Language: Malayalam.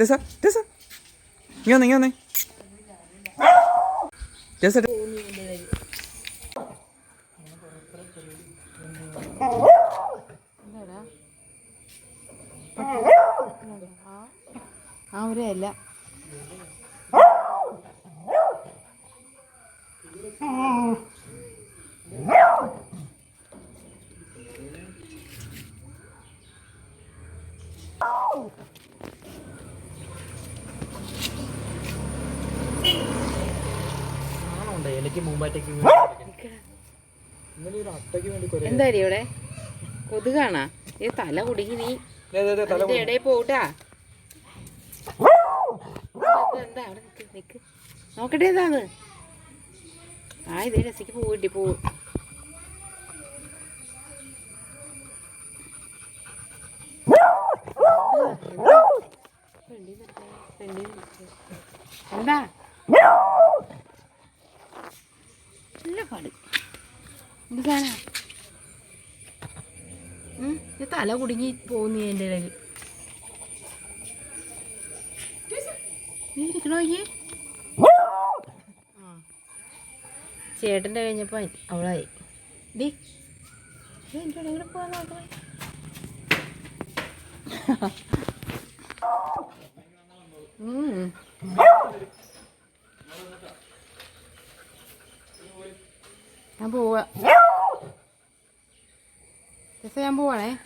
രസ രസ ഇങ്ങനെ വന്നേ ഇങ്ങനെ വന്നേ രസ ആ ഒരു അല്ല ഇലയ്ക്ക് മുമ്പാറ്റേക്ക് ഇന്നലെ ഒരു അട്ടയ്ക്ക് വേണ്ടി കുറെ എന്തായാലും ഇവിടെ? കൊതുകാണാ? ഈ തല കുടുങ്ങി നീ. അതിന്റെ ഇടയിൽ പോട്ടാ എന്താ അവിടെ നിക്ക് നിക്ക്. നോക്കട്ടെ എന്താന്ന് ആ ഇതേ രസിക്ക് പൂ കിട്ടി പൂ. എന്താ? പാട്. എന്ത് തല കുടുങ്ങി പോകുന്നു എന്റെ ഇടയിൽ. ഇരിക്കണോ ചേട്ടന്റെ കഴിഞ്ഞപ്പോൾ അവളായി. ദേ പോകാൻ നോക്കണേ. ഞാൻ പോവാ. ഞാൻ പോവാണേ.